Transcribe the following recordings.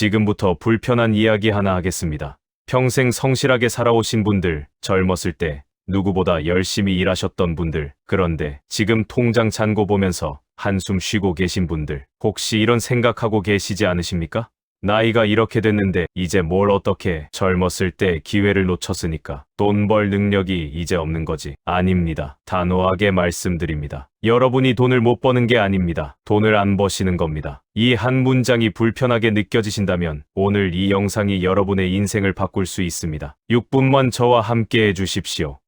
지금부터 불편한 이야기 하나 하겠습니다. 평생 성실하게 살아오신 분들, 젊었을 때 누구보다 열심히 일하셨던 분들, 그런데 지금 통장 잔고 보면서 한숨 쉬고 계신 분들, 혹시 이런 생각하고 계시지 않으십니까? 나이가 이렇게 됐는데 이제 뭘 어떻게 젊었을 때 기회를 놓쳤으니까 돈 벌 능력이 이제 없는 거지. 아닙니다. 단호하게 말씀드립니다. 여러분이 돈을 못 버는 게 아닙니다. 돈을 안 버시는 겁니다. 이 한 문장이 불편하게 느껴지신다면 오늘 이 영상이 여러분의 인생을 바꿀 수 있습니다. 6분만 저와 함께 해주십시오.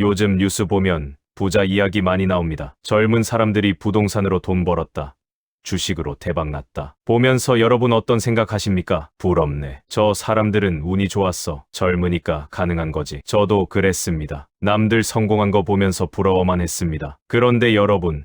요즘 뉴스 보면 부자 이야기 많이 나옵니다. 젊은 사람들이 부동산으로 돈 벌었다. 주식으로 대박 났다. 보면서 여러분 어떤 생각하십니까? 부럽네. 저 사람들은 운이 좋았어. 젊으니까 가능한 거지. 저도 그랬습니다. 남들 성공한 거 보면서 부러워만 했습니다. 그런데 여러분,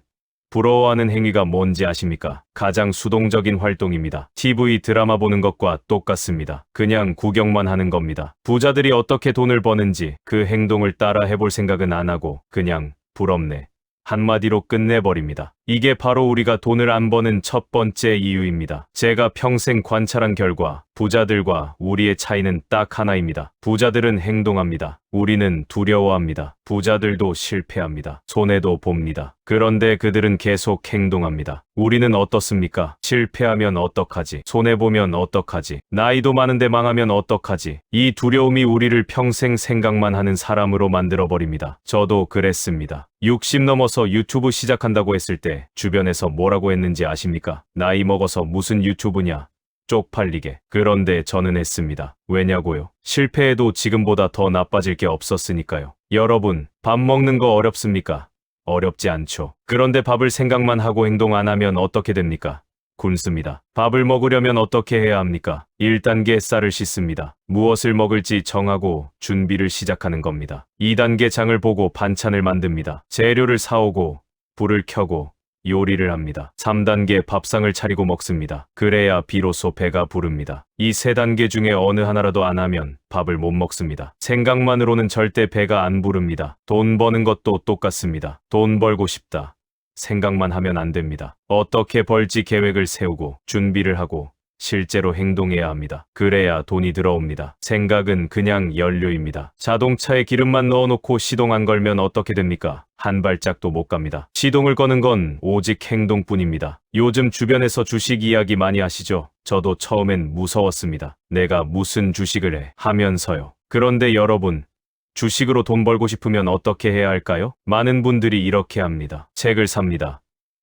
부러워하는 행위가 뭔지 아십니까? 가장 수동적인 활동입니다. TV 드라마 보는 것과 똑같습니다. 그냥 구경만 하는 겁니다. 부자들이 어떻게 돈을 버는지 그 행동을 따라 해볼 생각은 안 하고 그냥 부럽네. 한마디로 끝내버립니다. 이게 바로 우리가 돈을 안 버는 첫 번째 이유입니다. 제가 평생 관찰한 결과 부자들과 우리의 차이는 딱 하나입니다. 부자들은 행동합니다. 우리는 두려워합니다. 부자들도 실패합니다. 손해도 봅니다. 그런데 그들은 계속 행동합니다. 우리는 어떻습니까? 실패하면 어떡하지? 손해보면 어떡하지? 나이도 많은데 망하면 어떡하지? 이 두려움이 우리를 평생 생각만 하는 사람으로 만들어버립니다. 저도 그랬습니다. 60 넘어서 유튜브 시작한다고 했을 때 주변에서 뭐라고 했는지 아십니까? 나이 먹어서 무슨 유튜브냐? 쪽팔리게. 그런데 저는 했습니다. 왜냐고요? 실패해도 지금보다 더 나빠질 게 없었으니까요. 여러분, 밥 먹는 거 어렵습니까? 어렵지 않죠. 그런데 밥을 생각만 하고 행동 안 하면 어떻게 됩니까? 굶습니다. 밥을 먹으려면 어떻게 해야 합니까? 1단계 쌀을 씻습니다. 무엇을 먹을지 정하고 준비를 시작하는 겁니다. 2단계 장을 보고 반찬을 만듭니다. 재료를 사오고 불을 켜고 요리를 합니다. 3단계 밥상을 차리고 먹습니다. 그래야 비로소 배가 부릅니다. 이 세 단계 중에 어느 하나라도 안 하면 밥을 못 먹습니다. 생각만으로는 절대 배가 안 부릅니다. 돈 버는 것도 똑같습니다. 돈 벌고 싶다. 생각만 하면 안 됩니다. 어떻게 벌지 계획을 세우고 준비를 하고 실제로 행동해야 합니다. 그래야 돈이 들어옵니다. 생각은 그냥 연료입니다. 자동차에 기름만 넣어놓고 시동 안 걸면 어떻게 됩니까? 한 발짝도 못 갑니다. 시동을 거는 건 오직 행동뿐입니다. 요즘 주변에서 주식 이야기 많이 하시죠? 저도 처음엔 무서웠습니다. 내가 무슨 주식을 해 하면서요. 그런데 여러분, 주식으로 돈 벌고 싶으면 어떻게 해야 할까요? 많은 분들이 이렇게 합니다. 책을 삽니다.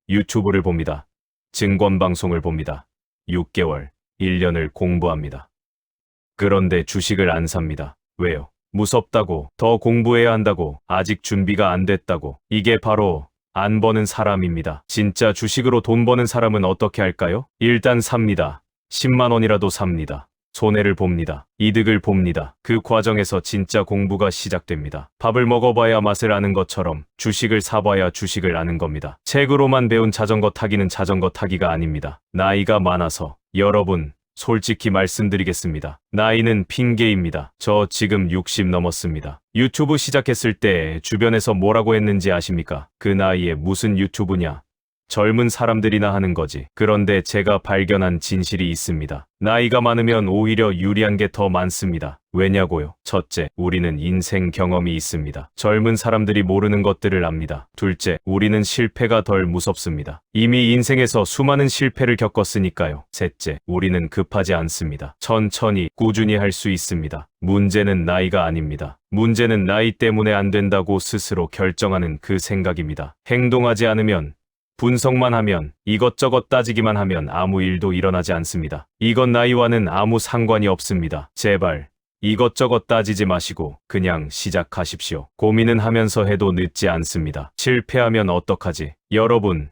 유튜브를 봅니다. 증권 방송을 봅니다. 6개월, 1년을 공부합니다. 그런데 주식을 안 삽니다. 왜요? 무섭다고, 더 공부해야 한다고, 아직 준비가 안 됐다고. 이게 바로 안 버는 사람입니다. 진짜 주식으로 돈 버는 사람은 어떻게 할까요? 일단 삽니다. 10만 원이라도 삽니다. 손해를 봅니다. 이득을 봅니다. 그 과정에서 진짜 공부가 시작됩니다. 밥을 먹어봐야 맛을 아는 것처럼 주식을 사봐야 주식을 아는 겁니다. 책으로만 배운 자전거 타기는 자전거 타기가 아닙니다. 나이가 많아서 여러분 솔직히 말씀드리겠습니다. 나이는 핑계입니다. 저 지금 60 넘었습니다. 유튜브 시작했을 때 주변에서 뭐라고 했는지 아십니까? 그 나이에 무슨 유튜브냐? 젊은 사람들이나 하는 거지. 그런데 제가 발견한 진실이 있습니다. 나이가 많으면 오히려 유리한 게 더 많습니다. 왜냐고요? 첫째, 우리는 인생 경험이 있습니다. 젊은 사람들이 모르는 것들을 압니다. 둘째, 우리는 실패가 덜 무섭습니다. 이미 인생에서 수많은 실패를 겪었으니까요. 셋째, 우리는 급하지 않습니다. 천천히, 꾸준히 할 수 있습니다. 문제는 나이가 아닙니다. 문제는 나이 때문에 안 된다고 스스로 결정하는 그 생각입니다. 행동하지 않으면 분석만 하면 이것저것 따지기만 하면 아무 일도 일어나지 않습니다. 이건 나이와는 아무 상관이 없습니다. 제발 이것저것 따지지 마시고 그냥 시작하십시오. 고민은 하면서 해도 늦지 않습니다. 실패하면 어떡하지? 여러분,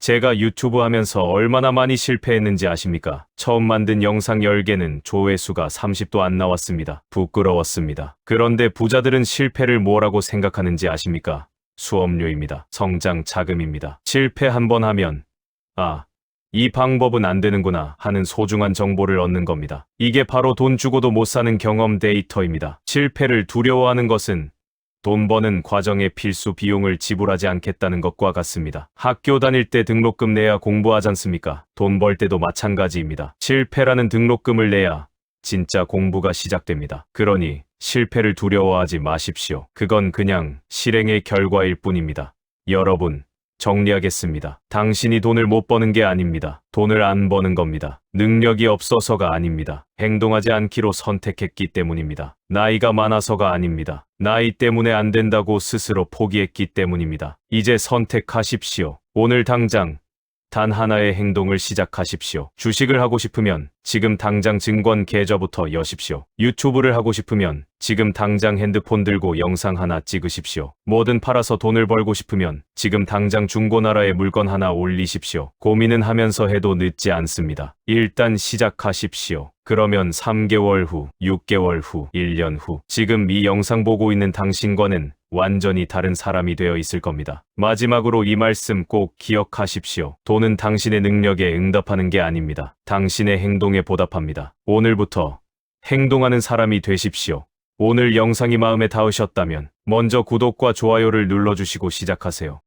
제가 유튜브 하면서 얼마나 많이 실패했는지 아십니까? 처음 만든 영상 10개는 조회수가 30도 안 나왔습니다. 부끄러웠습니다. 그런데 부자들은 실패를 뭐라고 생각하는지 아십니까? 수업료입니다. 성장 자금입니다. 실패 한 번 하면, 아, 이 방법은 안 되는구나 하는 소중한 정보를 얻는 겁니다. 이게 바로 돈 주고도 못 사는 경험 데이터입니다. 실패를 두려워하는 것은 돈 버는 과정에 필수 비용을 지불하지 않겠다는 것과 같습니다. 학교 다닐 때 등록금 내야 공부하지 않습니까? 돈 벌 때도 마찬가지입니다. 실패라는 등록금을 내야 진짜 공부가 시작됩니다. 그러니 실패를 두려워하지 마십시오. 그건 그냥 실행의 결과일 뿐입니다. 여러분, 정리하겠습니다. 당신이 돈을 못 버는 게 아닙니다. 돈을 안 버는 겁니다. 능력이 없어서가 아닙니다. 행동하지 않기로 선택했기 때문입니다. 나이가 많아서가 아닙니다. 나이 때문에 안 된다고 스스로 포기했기 때문입니다. 이제 선택하십시오. 오늘 당장 단 하나의 행동을 시작하십시오. 주식을 하고 싶으면 지금 당장 증권 계좌부터 여십시오. 유튜브를 하고 싶으면 지금 당장 핸드폰 들고 영상 하나 찍으십시오. 뭐든 팔아서 돈을 벌고 싶으면 지금 당장 중고나라에 물건 하나 올리십시오. 고민은 하면서 해도 늦지 않습니다. 일단 시작하십시오. 그러면 3개월 후, 6개월 후, 1년 후, 지금 이 영상 보고 있는 당신과는 완전히 다른 사람이 되어 있을 겁니다. 마지막으로 이 말씀 꼭 기억하십시오. 돈은 당신의 능력에 응답하는 게 아닙니다. 당신의 행동에 보답합니다. 오늘부터 행동하는 사람이 되십시오. 오늘 영상이 마음에 닿으셨다면 먼저 구독과 좋아요를 눌러주시고 시작하세요.